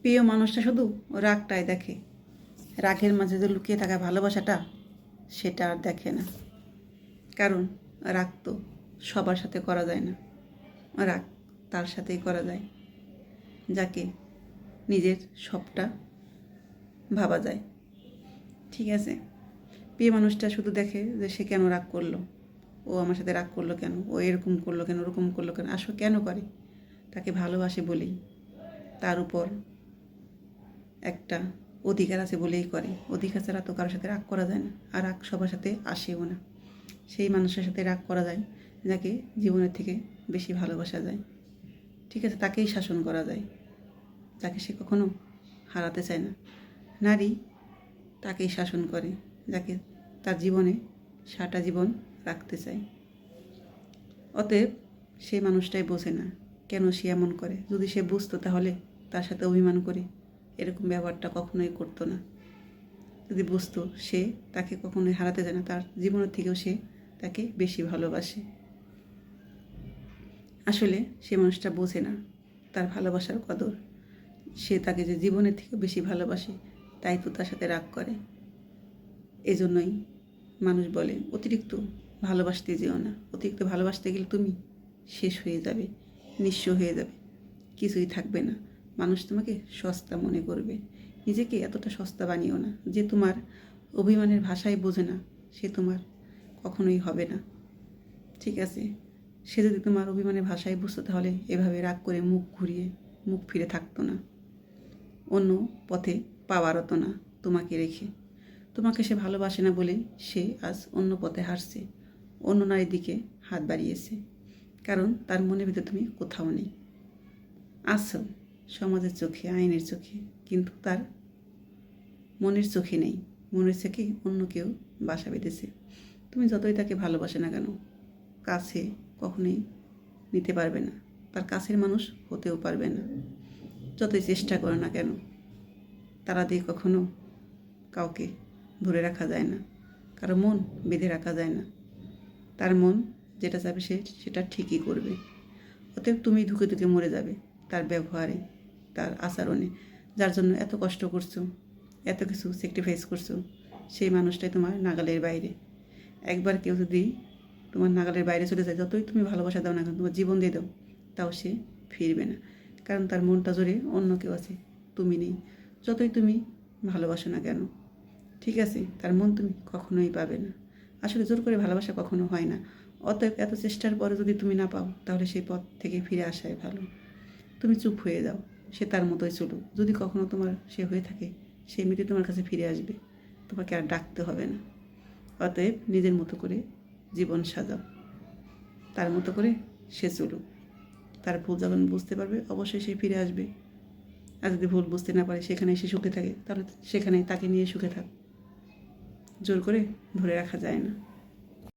প্রিয় মানুষটা শুধু রাগটাই দেখে। রাগের মাঝে যে লুকিয়ে থাকা ভালোবাসাটা, সেটা আর দেখে না। কারণ রাগ তো সবার সাথে করা যায় না। রাগ তার সাথেই করা যায়, যাকে নিজের সবটা ভাবা যায়। ঠিক আছে? প্রিয় মানুষটা শুধু দেখে যে সে কেন রাগ করল। ও আমার সাথে রাগ করল কেন? ও এরকম করল কেন? ওরকম করল কেন? আসো কেন করে? তাকে ভালোবাসে বলেই তার উপর একটা অধিকার আছে বলেই করে। অধিকার ছাড়া তো কারোর সাথে রাগ করা যায় না, আর রাগ সবার সাথে আসেও না। সেই মানুষের সাথে রাগ করা যায়, যাকে জীবনের থেকে বেশি ভালোবাসা যায়। ঠিক আছে, তাকেই শাসন করা যায়। যাকে সে কখনো হারাতে চায় না। নারী তাকেই শাসন করে, যাকে তার জীবনে সারাটা জীবন রাখতে চায়। অতএব সে মানুষটাই বোঝে না কেন সে এমন করে। যদি সে বুঝতো তাহলে তার সাথে অভিমান করে এরকম ব্যবহারটা কখনোই করতো না। যদি বুঝতো সে তাকে কখনোই হারাতে যায় না, তার জীবনের থেকেও সে তাকে বেশি ভালোবাসে। আসলে সে মানুষটা বোঝে না তার ভালোবাসার কদর। সে তাকে যে জীবনের থেকেও বেশি ভালোবাসে, তাই তো তার সাথে রাগ করে। এজন্যই মানুষ বলে, অতিরিক্ত ভালোবাসতে যেও না। অতিরিক্ত ভালোবাসতে গেলে তুমি শেষ হয়ে যাবে, নিঃস্ব হয়ে যাবে। কিছুই থাকবে না। মানুষ তোমাকে সস্তা মনে করবে। নিজেকে এতটা সস্তা বানিও না যে তোমার অভিমানের ভাষায় বোঝে না সে তোমার কখনোই হবে না। ঠিক আছে? সে যদি তোমার অভিমানের ভাষায় বুঝতো তাহলে এভাবে রাগ করে মুখ ঘুরিয়ে মুখ ফিরে থাকতো না। অন্য পথে পাওয়ারও না তোমাকে রেখে। তোমাকে সে ভালোবাসে না বলেই সে আজ অন্য পথে হারছে অন্য নারীর দিকে হাত বাড়িয়েছে। কারণ তার মনের ভিতরে তুমি কোথাও নেই। আসো সমাজের চোখে, আইনের চোখে, কিন্তু তার মনের চোখে নেই। মনের চোখে অন্য কেউ বাসা বেঁধেছে। তুমি যতই তাকে ভালোবাসে না কেন, কাছে কখনোই নিতে পারবে না। তার কাছের মানুষ হতেও পারবে না। যতই চেষ্টা করে না কেন, তারা দিয়ে কখনো কাউকে ধরে রাখা যায় না। কারও মন বেঁধে রাখা যায় না। তার মন যেটা চাবে সে, সেটা ঠিকই করবে। অতএব তুমি ধুকে ধুকে মরে যাবে তার ব্যবহারে। তার আচরণে, যার জন্য এত কষ্ট করছ, এত কিছু স্যাক্রিফাইস করছ, সেই মানুষটাই তোমার নাগালের বাইরে। একবার কেউ যদি তোমার নাগালের বাইরে চলে যায়, যতই তুমি ভালোবাসা দাও না কেন, তোমার জীবন দিয়ে দাও, তাও সে ফিরবে না। কারণ তার মনটা জোরে অন্য কেউ আছে, তুমি নেই। যতই তুমি ভালোবাসো না কেন, ঠিক আছে, তার মন তুমি কখনোই পাবে না। আসলে জোর করে ভালোবাসা কখনো হয় না। অতএব এত চেষ্টার পরে যদি তুমি না পাও, তাহলে সেই পথ থেকে ফিরে আসাই ভালো। তুমি চুপ হয়ে যাও। সে তার মতোই চলুক। যদি কখনো তোমার সে হয়ে থাকে, সেই মেয়েটি তোমার কাছে ফিরে আসবে। তোমাকে আর ডাকতে হবে না। অতএব নিজের মতো করে জীবন সাজাও। তার মতো করে সে চলুক। তার ভুল যখন বুঝতে পারবে, অবশ্যই সে ফিরে আসবে। আর যদি ভুল বুঝতে না পারে সেখানে সে সুখে থাকে। তাহলে সেখানে তাকে নিয়ে সুখে থাক। জোর করে ধরে রাখা যায় না।